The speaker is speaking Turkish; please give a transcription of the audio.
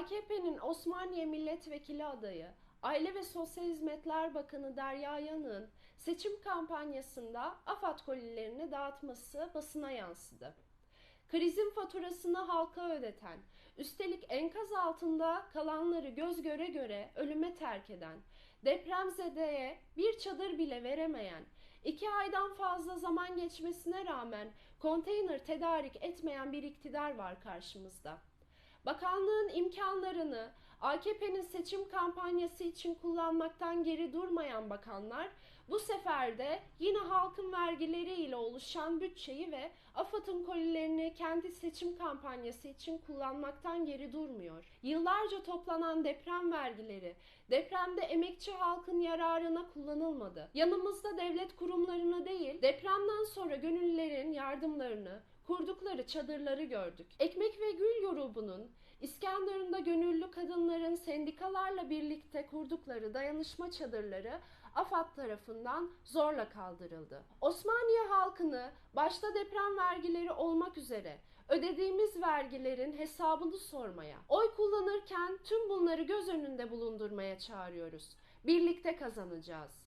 AKP'nin Osmaniye Milletvekili adayı, Aile ve Sosyal Hizmetler Bakanı Derya Yanık'ın seçim kampanyasında AFAD kolilerini dağıtması basına yansıdı. Krizin faturasını halka ödeten, üstelik enkaz altında kalanları göz göre göre ölüme terk eden, depremzedeye bir çadır bile veremeyen, iki aydan fazla zaman geçmesine rağmen konteyner tedarik etmeyen bir iktidar var karşımızda. Bakanlığın imkanlarını AKP'nin seçim kampanyası için kullanmaktan geri durmayan bakanlar bu sefer de yine halkın vergileriyle oluşan bütçeyi ve AFAD'ın kolilerini kendi seçim kampanyası için kullanmaktan geri durmuyor. Yıllarca toplanan deprem vergileri depremde emekçi halkın yararına kullanılmadı. Yanımızda devlet kurumlarını değil, depremden sonra gönüllülerin yardımlarını, kurdukları çadırları gördük. Ekmek ve Gül grubunun İskenderun'da gönüllü kadınların sendikalarla birlikte kurdukları dayanışma çadırları AFAD tarafından zorla kaldırıldı. Osmaniye halkını başta deprem vergileri olmak üzere ödediğimiz vergilerin hesabını sormaya, oy kullanırken tüm bunları göz önünde bulundurmaya çağırıyoruz. Birlikte kazanacağız.